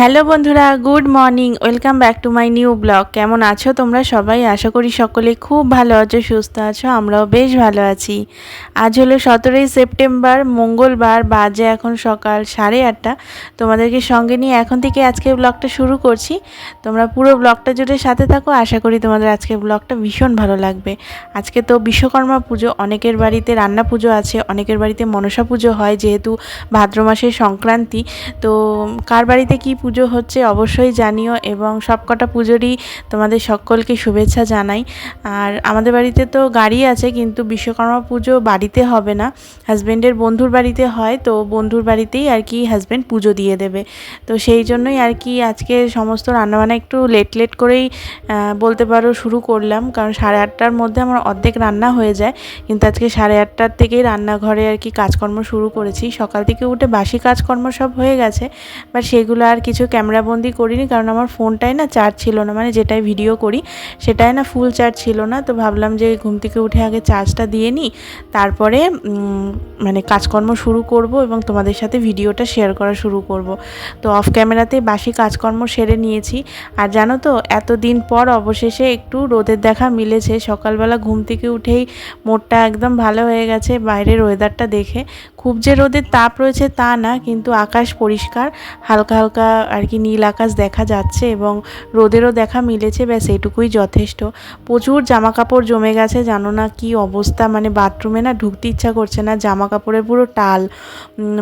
Hello বন্ধুরা, good morning, welcome back to my new blog. কেমন আছো তোমরা সবাই? আশা করি সকলে খুব ভালো আছো, সুস্থ আছো, আমরাও বেশ ভালো আছি। আজ হলো সতেরোই সেপ্টেম্বর, মঙ্গলবার, বাজে এখন সকাল সাড়ে আটটা। তোমাদেরকে সঙ্গে নিয়ে এখন থেকে আজকে ব্লগটা শুরু করছি। তোমরা পুরো ব্লগটা জুড়ে সাথে থাকো, আশা করি তোমাদের আজকের ব্লগটা ভীষণ ভালো লাগবে। আজকে তো বিশ্বকর্মা পুজো, অনেকের বাড়িতে রান্না পুজো আছে, অনেকের বাড়িতে মনসা পুজো হয়, যেহেতু ভাদ্র মাসের সংক্রান্তি। তো কার বাড়িতে কী পুজো হচ্ছে অবশ্যই জানিও এবং সবকটা পুজোরই তোমাদের সকলকে শুভেচ্ছা জানাই। আর আমাদের বাড়িতে তো গাড়ি আছে কিন্তু বিশ্বকর্মা পুজো বাড়িতে হবে না। হাজব্যান্ডের বন্ধুর বাড়িতে হয় তো বন্ধুর বাড়িতেই আর কি হাজব্যান্ড পুজো দিয়ে দেবে। তো সেই জন্যই আর কি আজকে সমস্ত রান্নাবান্না একটু লেট লেট করেই বলতে পারো শুরু করলাম। কারণ সাড়ে আটটার মধ্যে আমার অর্ধেক রান্না হয়ে যায়। কিন্তু আজকে সাড়ে আটটার থেকেই রান্নাঘরে আর কি কাজকর্ম শুরু করেছি। সকাল থেকে উঠে বাসি কাজকর্ম সব হয়ে গেছে। বাট সেগুলো আর কিছু ক্যামেরাবন্দি করিনি, কারণ আমার ফোনটাই না চার্জ ছিল না। মানে যেটাই ভিডিও করি, সেটাই না ফুল চার্জ ছিল না। তো ভাবলাম যে ঘুম থেকে উঠে আগে চার্জটা দিয়ে নিই, তারপরে মানে কাজকর্ম শুরু করব এবং তোমাদের সাথে ভিডিওটা শেয়ার করা শুরু করব। তো অফ ক্যামেরাতে বাসি কাজকর্ম সেরে নিয়েছি। আর জানো তো, এতদিন পর অবশেষে একটু রোদের দেখা মিলেছে। সকালবেলা ঘুম থেকে উঠেই মোডটা একদম ভালো হয়ে গেছে, বাইরের ওয়েদারটা দেখে। খুব যে রোদের তাপ রয়েছে তা না, কিন্তু আকাশ পরিষ্কার, হালকা হালকা আর কি নীল আকাশ দেখা যাচ্ছে এবং রোদেরও দেখা মিলেছে, ব্যাস এটুকুই যথেষ্ট। প্রচুর জামা কাপড় জমে গেছে, জানো না কি অবস্থা মানে বাথরুমে না ঢুকতে ইচ্ছা করছে না জামা কাপড়ের পুরো টাল।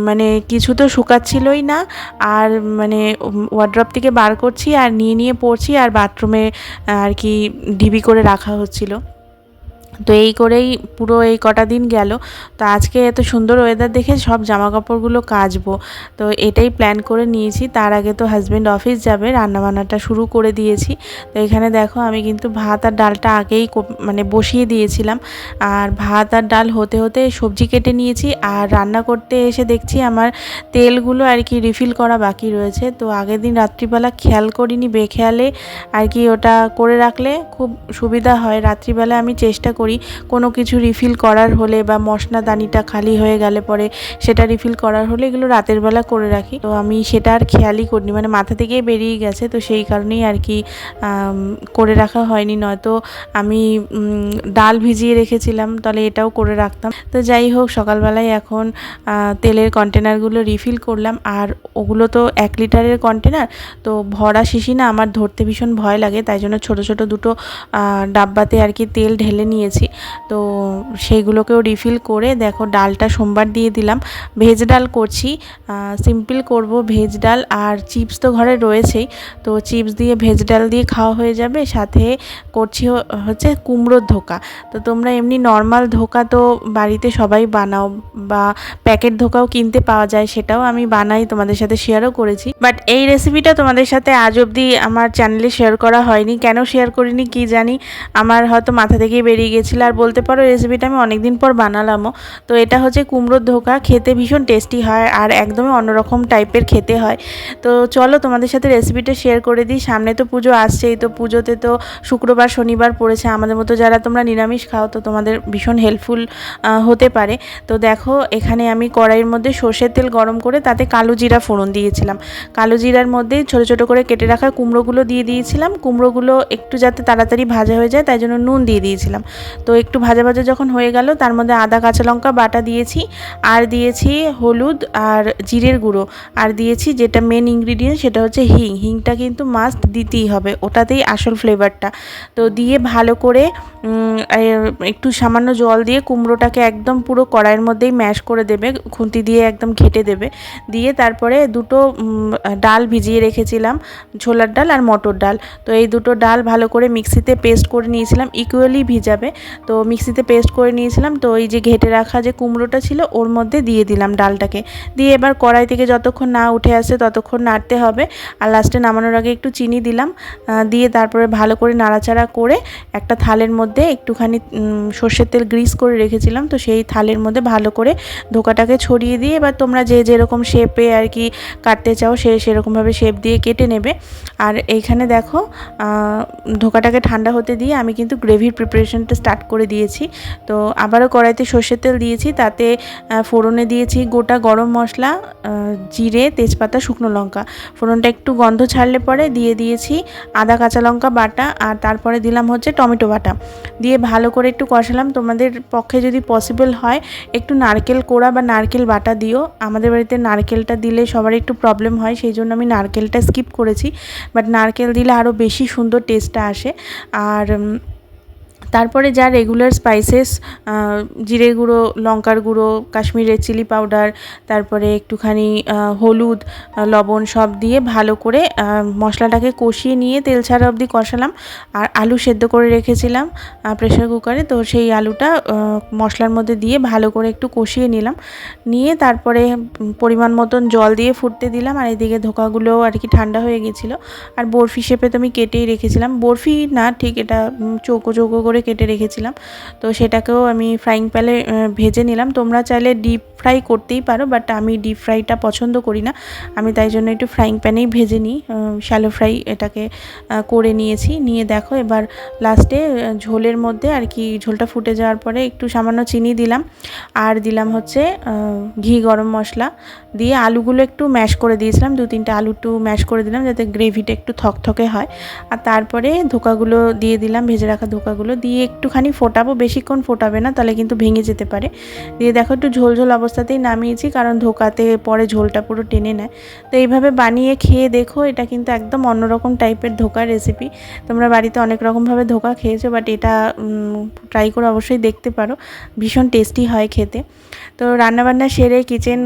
মানে কিছু তো শুকাচ্ছিলই না, আর মানে ওয়ার্ড্রপ থেকে বার করছি আর নিয়ে নিয়ে পড়ছি আর বাথরুমে আর কি ঢিবি করে রাখা হচ্ছিল। তো এই করেই পুরো এই কটা দিন গেল। তো আজকে এত সুন্দর ওয়েদার দেখে সব জামা কাপড়গুলো কাচবো। তো এটাই প্ল্যান করে নিয়েছি। তার আগে তো হাজব্যান্ড অফিস যাবে, রান্নাবান্নাটা শুরু করে দিয়েছি। তো এখানে দেখো আমি কিন্তু ভাত আর ডালটা আগেই মানে বসিয়ে দিয়েছিলাম। আর ভাত আর ডাল হতে হতে সবজি কেটে নিয়েছি। আর রান্না করতে এসে দেখছি আমার তেলগুলো আর কি রিফিল করা বাকি রয়েছে। তো আগের দিন রাত্রিবেলা খেয়াল করিনি, বেখেয়ালে আর কি ওটা করে রাখলে খুব সুবিধা হয়। রাত্রিবেলা আমি চেষ্টা করি কোনো কিছু রিফিল করার হলে বা মশলাদানিটা খালি হয়ে গেলে পরে সেটা রিফিল করার হলে এগুলো রাতের বেলা করে রাখি। তো আমি সেটা আর খেয়ালই করিনি মানে মাথা থেকেই বেরিয়ে গেছে। তো সেই কারণেই আর কি করে রাখা হয়নি। নয়তো আমি ডাল ভিজিয়ে রেখেছিলাম, তাহলে এটাও করে রাখতাম। তো যাই হোক, সকালবেলায় এখন তেলের কন্টেনারগুলো রিফিল করলাম। আর ওগুলো তো এক লিটারের কন্টেনার তো ভরা শিশি না, আমার ধরতে ভীষণ ভয় লাগে। তাই জন্য ছোট ছোট দুটো ডাব্বাতে আর কি তেল ঢেলে নিয়েছি। তো সেইগুলোকেও রিফিল করে দেখো, ডালটা সোমবার দিয়ে দিলাম। ভেজ ডাল করছি সিম্পল করব ভেজ ডাল। আর চিপস তো ঘরে রয়েছেই, তো চিপস দিয়ে, ভেজ ডাল দিয়ে খাওয়া হয়ে যাবে। সাথে করছি হচ্ছে কুমড়োর ধোকা। তো তোমরা এমনি নর্মাল ধোকা তো বাড়িতে সবাই বানাও, বা প্যাকেট ধোকাও কিনতে পাওয়া যায়, সেটাও আমি বানাই, তোমাদের সাথে শেয়ারও করেছি। বাট এই রেসিপিটা তোমাদের সাথে আজ অবধি আমার চ্যানেলে শেয়ার করা হয়নি। কেন শেয়ার করিনি, কি জানি? আমার হয়তো মাথা থেকেই বেরিয়ে গেছিল আর বলতে পারো রেসিপিটা আমি অনেকদিন পর বানালামও। তো এটা হচ্ছে কুমড়োর ধোকা, খেতে ভীষণ টেস্টি হয় আর একদমই অন্যরকম টাইপের খেতে হয়। তো চলো তোমাদের সাথে রেসিপিটা শেয়ার করে দিই। সামনে তো পুজো আসছেই, তো পুজোতে তো শুক্রবার, শনিবার পড়েছে। আমাদের মতো যারা তোমরা নিরামিষ খাও, তো তোমাদের ভীষণ হেল্পফুল হতে পারে। তো দেখো, এখানে আমি কড়াইয়ের মধ্যে সর্ষের তেল গরম করে তাতে কালো জিরা ফোড়ন দিয়েছিলাম। কালো জিরার মধ্যে ছোট ছোট করে কেটে রাখা কুমড়োগুলো দিয়ে দিয়েছিলাম। কুমড়োগুলো একটু যাতে তাড়াতাড়ি ভাজা হয়ে যায়, তাই জন্য নুন দিয়ে দিয়েছিলাম। তো একটু ভাজা ভাজা যখন হয়ে গেল, তার মধ্যে আদা, কাঁচা লঙ্কা বাটা দিয়েছি, আর দিয়েছি হলুদ আর জিরের গুঁড়ো। আর দিয়েছি যেটা মেন ইনগ্রিডিয়েন্ট সেটা হচ্ছে হিং। হিংটা কিন্তু মাস্ট দিতেই হবে, ওটাতেই আসল ফ্লেভারটা তো দিয়ে ভালো করে একটু সামান্য জল দিয়ে কুমড়োটাকে একদম পুরো কড়াইয়ের মধ্যেই ম্যাশ করে দেবে, খুন্তি দিয়ে একদম ঘেটে দেবে। দিয়ে তারপরে দুটো ডাল ভিজিয়ে রেখেছিলাম, ছোলার ডাল আর মটর ডাল। তো এই দুটো ডাল ভালো করে মিক্সিতে পেস্ট করে নিয়েছিলাম ইকুয়ালি ভিজাবে। তো মিক্সিতে পেস্ট করে নিয়েছিলাম। তো এই যে ঘেটে রাখা যে কুমড়োটা ছিল, ওর মধ্যে দিয়ে দিলাম ডালটাকে। দিয়ে এবার কড়াই থেকে যতক্ষণ না উঠে আসে ততক্ষণ নাড়তে হবে। আর লাস্টে নামানোর আগে একটু চিনি দিলাম। দিয়ে তারপরে ভালো করে নাড়াচাড়া করে একটা থালের মধ্যে একটুখানি সর্ষের তেল গ্রিস করে রেখেছিলাম। তো সেই থালের মধ্যে ভালো করে ধোকাটাকে ছড়িয়ে দিয়ে এবার তোমরা যে যেরকম শেপে আর কি কাটতে চাও, সে সেরকমভাবে শেপ দিয়ে কেটে নেবে। আর এইখানে দেখো ধোকাটাকে ঠান্ডা হতে দিয়ে আমি কিন্তু গ্রেভির প্রিপারেশনটা স্টার্ট করে দিয়েছি। তো আবারও কড়াইতে সর্ষের তেল দিয়েছি, তাতে ফোড়নে দিয়েছি গোটা গরম মশলা জিরে, তেজপাতা, শুকনো লঙ্কা। ফোড়নটা একটু গন্ধ ছাড়লে পরে দিয়ে দিয়েছি আদা, কাঁচা লঙ্কা বাটা, আর তারপরে দিলাম হচ্ছে টমেটো বাটা। দিয়ে ভালো করে একটু কষালাম। তোমাদের পক্ষে যদি পসিবল হয়, একটু নারকেল কোড়া বা নারকেল বাটা দিও। আমাদের বাড়িতে নারকেলটা দিলে সবার একটু প্রবলেম হয়, সেই জন্য আমি নারকেলটা স্কিপ করেছি। বাট নারকেল দিলে আরও বেশি সুন্দর টেস্টটা আসে। আর তারপরে যা রেগুলার স্পাইসেস জিরে গুঁড়ো, লঙ্কার গুঁড়ো, কাশ্মীরের চিলি পাউডার তারপরে একটুখানি হলুদ লবণ সব দিয়ে ভালো করে মশলাটাকে কষিয়ে নিয়ে তেল ছাড়া অবধি কষালাম। আর আলু সেদ্ধ করে রেখেছিলাম প্রেশার কুকারে তো সেই আলুটা মশলার মধ্যে দিয়ে ভালো করে একটু কষিয়ে নিলাম। নিয়ে তারপরে পরিমাণ মতন জল দিয়ে ফুটতে দিলাম। আর এদিকে ধোকাগুলো আর কি ঠান্ডা হয়ে গেছিল। আর বরফি শেপে তো আমি কেটেই রেখেছিলাম। বরফি না, ঠিক এটা চৌকো চৌকো করে কেটে রেখেছিলাম। তো সেটাকেও আমি ফ্রাইং প্যানে ভেজে নিলাম। তোমরা চাইলে ডিপ ফ্রাই করতেই পারো বাট আমি ডিপ ফ্রাইটা পছন্দ করি না। আমি তাই জন্য একটু ফ্রাইং প্যানেই ভেজে নিই শ্যালো ফ্রাই এটাকে করে নিয়েছি। নিয়ে দেখো এবার লাস্টে ঝোলের মধ্যে আর কি ঝোলটা ফুটে যাওয়ার পরে একটু সামান্য চিনি দিলাম। আর দিলাম হচ্ছে ঘি গরম মশলা। দিয়ে আলুগুলো একটু ম্যাশ করে দিয়েছিলাম, দু তিনটে আলু একটু ম্যাশ করে দিলাম যাতে গ্রেভিটা একটু থকথকে হয়। আর তারপরে ধোকাগুলো দিয়ে দিলাম, ভেজে রাখা ধোকাগুলো। দিয়ে একটুখানি ফোটাবো, বেশিক্ষণ ফোটাবে না, তাহলে কিন্তু ভেঙে যেতে পারে। দিয়ে দেখো একটু ঝোল ঝোল অবস্থাতেই নামিয়েছি, কারণ ধোকাতে পরে ঝোলটা পুরো টেনে নেয়। তো এইভাবে বানিয়ে খেয়ে দেখো, এটা কিন্তু একদম অন্যরকম টাইপের ধোকার রেসিপি তোমরা বাড়িতে অনেক রকমভাবে ধোকা খেয়েছো বাট এটা ট্রাই করে অবশ্যই দেখতে পারো। ভীষণ টেস্টি হয় খেতে। তো রান্নাবান্না সেরে কিচেন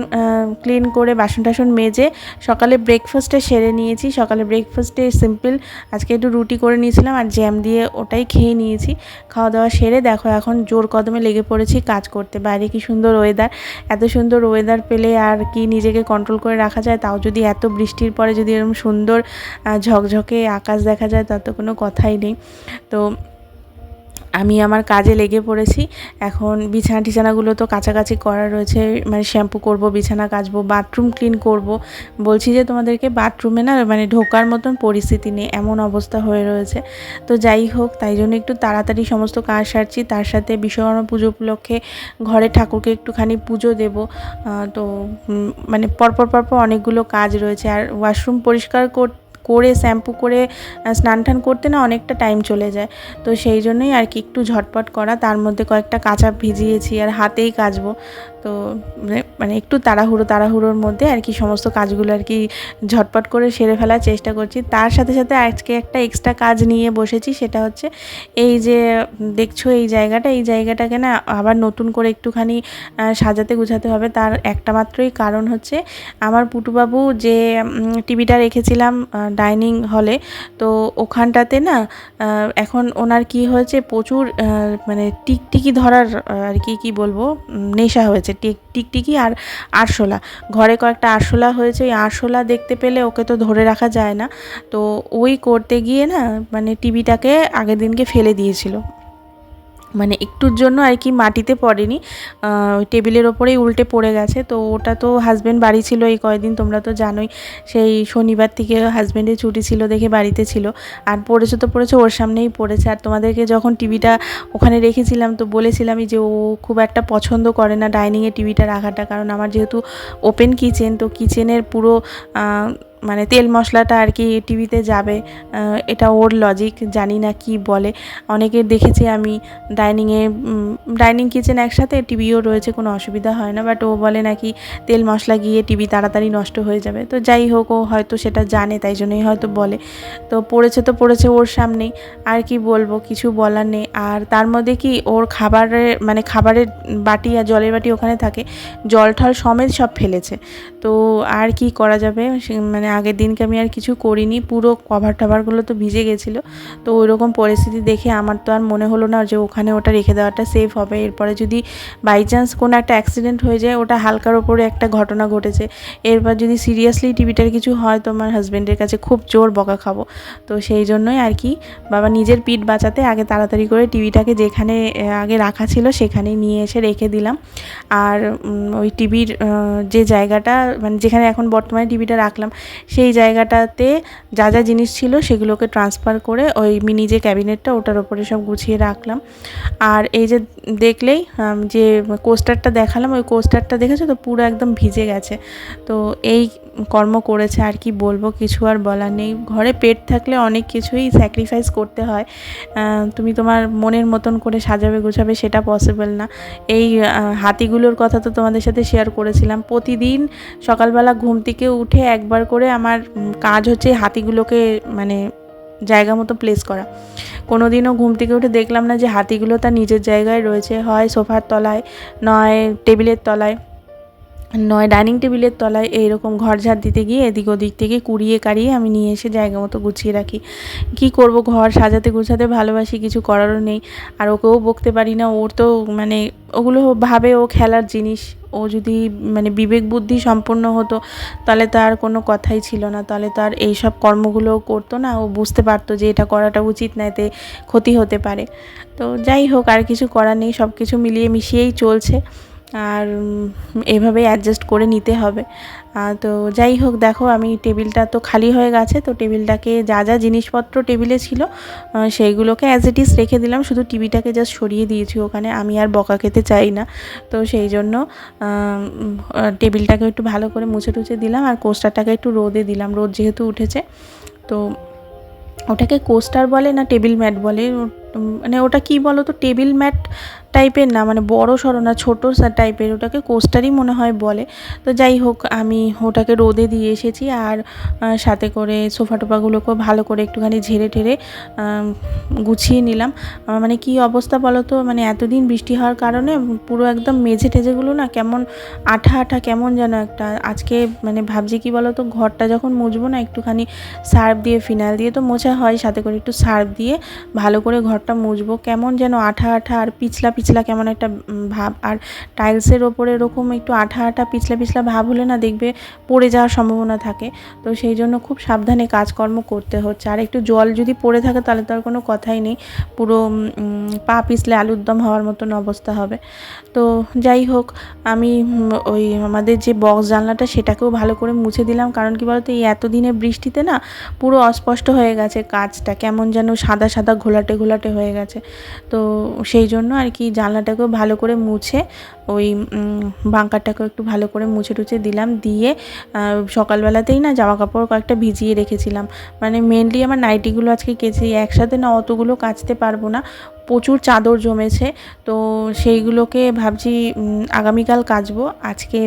ক্লিন করে বাসন টাসন মেজে সকালে ব্রেকফাস্টে সেরে নিয়েছি। সকালে ব্রেকফাস্টে সিম্পল আজকে একটু রুটি করে নিয়েছিলাম আর জ্যাম দিয়ে ওটাই খেয়ে নিয়েছি। খাওয়া দাওয়া সেরে দেখো এখন জোর কদমে লেগে পড়েছি কাজ করতে। বাইরে কি সুন্দর ওয়েদার এত সুন্দর ওয়েদার পেলে আর কি নিজেকে কন্ট্রোল করে রাখা যায়? তাও যদি এত বৃষ্টির পরে যদি এরকম সুন্দর ঝকঝকে আকাশ দেখা যায়, তার তো কোনো কথাই নেই। তো আমি আমার কাজে লেগে পড়েছি। এখন বিছানা টিছানাগুলো তো কাছাকাছি করা রয়েছে মানে শ্যাম্পু করব, বিছানা কাচবো, বাথরুম ক্লিন করব। বলছি যে তোমাদেরকে বাথরুমে না মানে ঢোকার মতন পরিস্থিতি নেই, এমন অবস্থা হয়ে রয়েছে। তো যাই হোক, তাই জন্য একটু তাড়াতাড়ি সমস্ত কাজ সারছি। তার সাথে বিশ্বকর্মা পুজো উপলক্ষে ঘরে ঠাকুরকে একটুখানি পুজো দেব। তো মানে পরপর পরপর অনেকগুলো কাজ রয়েছে। আর ওয়াশরুম পরিষ্কার কর- করে শ্যাম্পু করে স্নান টান করতে না অনেকটা টাইম চলে যায়। তো সেই জন্যই আর কি একটু ঝটপট করা। তার মধ্যে কয়েকটা কাঁচা ভিজিয়েছি আর হাতেই কাচবো। তো মানে- মানে একটু তাড়াহুড়ো, তাড়াহুড়োর মধ্যে আর কি সমস্ত কাজগুলো আর কি ঝটপট করে সেরে ফেলার চেষ্টা করছি। তার সাথে সাথে আজকে একটা এক্সট্রা কাজ নিয়ে বসেছি, সেটা হচ্ছে এই যে দেখছ এই জায়গাটা, এই জায়গাটাকে না আবার নতুন করে একটুখানি সাজাতে গুছাতে হবে। তার একটা মাত্রই কারণ হচ্ছে আমার পুটুবাবু যে টিভিটা রেখেছিলাম ডাইনিং হলে, তো ওখানটাতে না এখন ওনার কি হয়েছে, প্রচুর মানে টিকটিকি ধরার আর কি কি বলব নেশা হয়েছে। টিক টিকটিকি আর আরশোলা। ঘরে কয়েকটা আরশোলা হয়েছে, ওই আরশোলা দেখতে পেলে ওকে তো ধরে রাখা যায় না। তো ওই করতে গিয়ে না মানে টিভিটাকে আগের দিনকে ফেলে দিয়েছিল। মানে একটুর জন্য আর কি মাটিতে পড়েনি। টেবিলের ওপরেই উল্টে পড়ে গেছে। তো ওটা তো হাজব্যান্ড বাড়ি ছিল এই কয়দিন, তোমরা তো জানোই। সেই শনিবার থেকে হাজব্যান্ডের ছুটি ছিল দেখে বাড়িতে ছিল। আর পড়েছে তো পড়েছে, ওর সামনেই পড়েছে। আর তোমাদেরকে যখন টিভিটা ওখানে রেখেছিলাম, তো বলেছিলামই যে ও খুব একটা পছন্দ করে না ডাইনিংয়ে টিভিটা রাখাটা। কারণ আমার যেহেতু ওপেন কিচেন তো কিচেনের পুরো মানে তেল মশলাটা আর কি টিভিতে যাবে এটা ওর লজিক জানি না কি বলে। অনেকের দেখেছি আমি ডাইনিংয়ে ডাইনিং কিচেন একসাথে টিভিও রয়েছে, কোনো অসুবিধা হয় না বাট ও বলে নাকি তেল মশলা গিয়ে টিভি তাড়াতাড়ি নষ্ট হয়ে যাবে। তো যাই হোক, ও হয়তো সেটা জানে, তাই জন্যই হয়তো বলে। তো পড়েছে তো পড়েছে ওর সামনেই, আর কি বলব, কিছু বলার নেই। আর তার মধ্যে কি ওর খাবারের মানে খাবারের বাটি আর জলের বাটি ওখানে থাকে, জল ঠল সমেত সব ফেলেছে। তো আর কি করা যাবে মানে আগের দিনকে আমি আর কিছু করিনি, পুরো কভার টাভারগুলো তো ভিজে গেছিল। তো ওই রকম পরিস্থিতি দেখে আমার তো আর মনে হলো না যে ওখানে ওটা রেখে দেওয়াটা সেফ হবে। এরপরে যদি বাই চান্স কোনো একটা অ্যাক্সিডেন্ট হয়ে যায়, ওটা হালকার ওপরে একটা ঘটনা ঘটেছে। এরপর যদি সিরিয়াসলি টিভিটার কিছু হয়, তো আমার হাজব্যান্ডের কাছে খুব জোর বকা খাব। তো সেই জন্যই আর কি, বাবা নিজের পিঠ বাঁচাতে আগে তাড়াতাড়ি করে টিভিটাকে যেখানে আগে রাখা ছিল, সেখানেই নিয়ে এসে রেখে দিলাম। আর ওই টিভির যে জায়গাটা মানে যেখানে এখন বর্তমানে টিভিটা রাখলাম সেই জায়গাটাতে যা যা জিনিস ছিল সেগুলোকে ট্রান্সফার করে ওই মিনি যে ক্যাবিনেটটা ওটার ওপরে সব গুছিয়ে রাখলাম। আর এই যে দেখলেই যে কোস্টারটা দেখালাম, ওই কোস্টারটা দেখেছ তো? পুরো একদম ভিজে গেছে। তো এই কর্ম করেছে আর কি বলব, কিছু আর বলার নেই। ঘরে পেট থাকলে অনেক কিছুই স্যাক্রিফাইস করতে হয়। তুমি তোমার মনের মতন করে সাজাবে, গোছাবে, সেটা পসিবল না। এই হাতিগুলোর কথা তো তোমাদের সাথে শেয়ার করেছিলাম। প্রতিদিন সকালবেলা ঘুম থেকে উঠে একবার করে আমার কাজ হচ্ছে হাতিগুলোকে মানে জায়গা মতো প্লেস করা। কোনো দিনও ঘুম থেকে উঠে দেখলাম না যে হাতিগুলো তার নিজের জায়গায় রয়েছে, হয় সোফার তলায়, নয় টেবিলের তলায়। নয় ডাইনিং টেবিলের তলায় এইরকম ঘর ঝাড় দিতে গিয়ে এদিক ওদিক থেকে কুড়িয়ে কাড়িয়ে আমি নিয়ে এসে জায়গা মতো গুছিয়ে রাখি। কি করব ঘর সাজাতে গুছাতে ভালোবাসি, কিছু করারও নেই। আর ওকেও বকতে পারি না, ওর তো মানে ওগুলো ভাবে ও খেলার জিনিস। ও যদি মানে বিবেক বুদ্ধি সম্পন্ন হতো, তাহলে তার কোনো কথাই ছিল না। তাহলে তার এই সব কর্মগুলো করতো না। ও বুঝতে পারতো যে এটা করাটা উচিত না, এতে ক্ষতি হতে পারে। তো যাই হোক, আর কিছু করার নেই। সব কিছু মিলিয়ে মিশিয়েই চলছে। আর এভাবেই অ্যাডজাস্ট করে নিতে হবে। তো যাই হোক, দেখো, আমি টেবিলটা তো খালি হয়ে গেছে, তো টেবিলটাকে যা যা জিনিসপত্র টেবিলে ছিল সেইগুলোকে অ্যাজ ইট ইজ রেখে দিলাম। শুধু টিভিটাকে জাস্ট সরিয়ে দিয়েছি, ওখানে আমি আর বকা খেতে চাই না। তো সেই জন্য টেবিলটাকে একটু ভালো করে মুছে টুছে দিলাম, আর কোস্টারটাকে একটু রোদে দিলাম। রোদ যেহেতু উঠেছে, তো ওটাকে কোস্টার বলে না টেবিল ম্যাট বলে? মানে ওটা কি বলো তো টেবিল ম্যাট টাইপের না মানে বড় সড়ো না, ছোটো টাইপের ওটাকে কোস্টারই মনে হয় বলে। তো যাই হোক, আমি ওটাকে রোদে দিয়ে এসেছি আর সাথে করে সোফা টোফাগুলোকেও ভালো করে একটুখানি ঝেড়ে ঠেড়ে গুছিয়ে নিলাম। মানে কি অবস্থা বলো তো মানে এতদিন বৃষ্টি হওয়ার কারণে পুরো একদম মেঝে টেঝেগুলো না কেমন আঠা আঠা, কেমন যেন একটা। আজকে মানে ভাবছি কি বলো তো ঘরটা যখন মুছবো না, একটুখানি সার্ফ দিয়ে, ফিনাইল দিয়ে তো মোছা হয়, সাথে করে একটু সার্ফ দিয়ে ভালো করে ঘরটা মুছবো। কেমন যেন আঠা আঠা আর পিছলা পিছলা কেমন একটা ভাব। আর টাইলসের ওপরে এরকম একটু আঠা আঠা পিছলা পিছলা ভাব হলে না দেখবে পড়ে যাওয়ার সম্ভাবনা থাকে। তো সেই জন্য খুব সাবধানে কাজকর্ম করতে হচ্ছে। আর একটু জল যদি পড়ে থাকে তাহলে তো আর কোনো কথাই নেই। পুরো পা পিছলে আলুর দম হওয়ার মতন অবস্থা হবে। তো যাই হোক, আমি ওই আমাদের যে বক্স জানলাটা সেটাকেও ভালো করে মুছে দিলাম। কারণ কি বলতো, এই এতদিনের বৃষ্টিতে না পুরো অস্পষ্ট হয়ে গেছে কাজটা। কেমন যেন সাদা সাদা ঘোলাটে ঘোলাটে হয়ে গেছে। তো সেই জন্য আর কি জানলাটাকেও ভালো করে মুছে ওই বাঙ্কারটাকেও একটু ভালো করে মুছে টুছে দিলাম। দিয়ে সকালবেলাতেই না জামা কাপড় কয়েকটা ভিজিয়ে রেখেছিলাম। মানে মেনলি আমার নাইটিগুলো আজকে কেচেছি। একসাথে না অতগুলো কাচতে পারব না। প্রচুর চাদর জমেছে। তো সেইগুলোকে ভাবছি আগামীকাল কাচবো। আজকে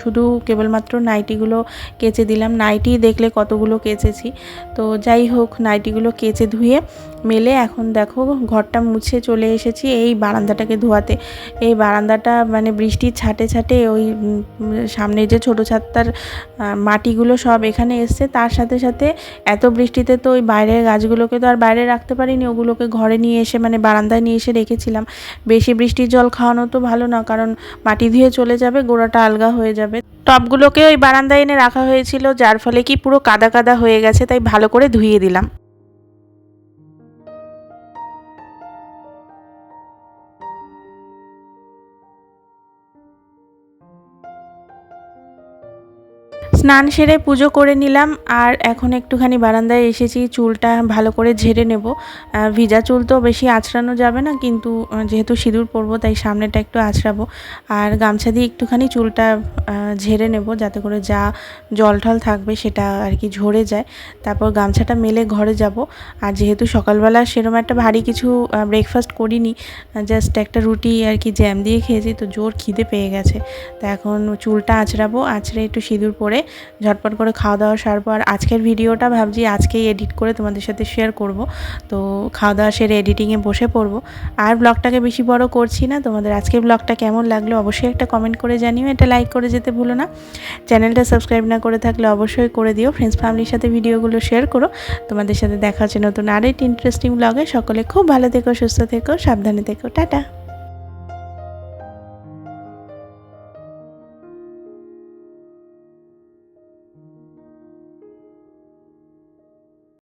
শুধু কেবলমাত্র নাইটিগুলো কেচে দিলাম। নাইটি দেখলে কতগুলো কেচেছি। তো যাই হোক নাইটিগুলো কেচে ধুয়ে মেলে এখন দেখো, ঘরটা মুছে চলে এসেছি এই বারান্দাটাকে ধোয়াতে। এই বারান্দাটা মানে বৃষ্টির ছাটে ছাটে ওই সামনে যে ছোটো ছাত্তার আহ, মাটিগুলো সব এখানে এসছে। তার সাথে সাথে এত বৃষ্টিতে তো ওই বাইরের গাছগুলোকে তো আর বাইরে রাখতে পারিনি। ওগুলোকে ঘরে নিয়ে এসে মানে বারান্দায় নিয়ে এসে রেখেছিলাম। বেশি বৃষ্টির জল খাওয়ানো তো ভালো না কারণ মাটি ধুয়ে চলে যাবে গোড়াটা আলগা হয়ে যাবে। টবগুলোকে ওই বারান্দায় এনে রাখা হয়েছিল যার ফলে কি পুরো কাদা কাদা হয়ে গেছে তাই ভালো করে ধুয়ে দিলাম। স্নান সেরে পুজো করে নিলাম, আর এখন একটুখানি বারান্দায় এসেছি, চুলটা ভালো করে ঝেড়ে নেব। ভিজা চুল তো বেশি আঁচড়ানো যাবে না, কিন্তু যেহেতু সিঁদুর পরবো, তাই সামনেটা একটু আঁচড়াবো। আর গামছা দিয়ে একটুখানি চুলটা ঝেড়ে নেব, যাতে করে যা জল টল থাকবে সেটা আর কি ঝরে যায়। তারপর গামছাটা মেলে ঘরে যাব। আর যেহেতু সকালবেলা সেরকম একটা ভারী কিছু ব্রেকফাস্ট করিনি জাস্ট একটা রুটি আর কি জ্যাম দিয়ে খেয়েছি, তো জোর খিদে পেয়ে গেছে। তো এখন চুলটা আঁচড়াবো, আঁচড়ে একটু সিঁদুর পরে ঝটপট করে খাওয়া দাওয়া সারবো আর আজকের ভিডিওটা ভাবছি আজকেই এডিট করে তোমাদের সাথে শেয়ার করব। তো খাওয়া দাওয়া সেরে এডিটিংয়ে বসে পড়ব। আর ব্লগটাকে বেশি বড় করছি না, তোমাদের আজকের ব্লগটা কেমন লাগল অবশ্যই একটা কমেন্ট করে জানিও, এটা লাইক করে যেতে ভুলো না। চ্যানেলটা সাবস্ক্রাইব না করে থাকলে অবশ্যই করে দিও ফ্রেন্ডস ফ্যামিলির সাথে ভিডিওগুলো শেয়ার করো। তোমাদের সাথে দেখা হচ্ছে নতুন আরেকটি ইন্টারেস্টিং ব্লগে সকলে খুব ভালো থেকো, সুস্থ থেকো, সাবধানে থেকো, টাটা।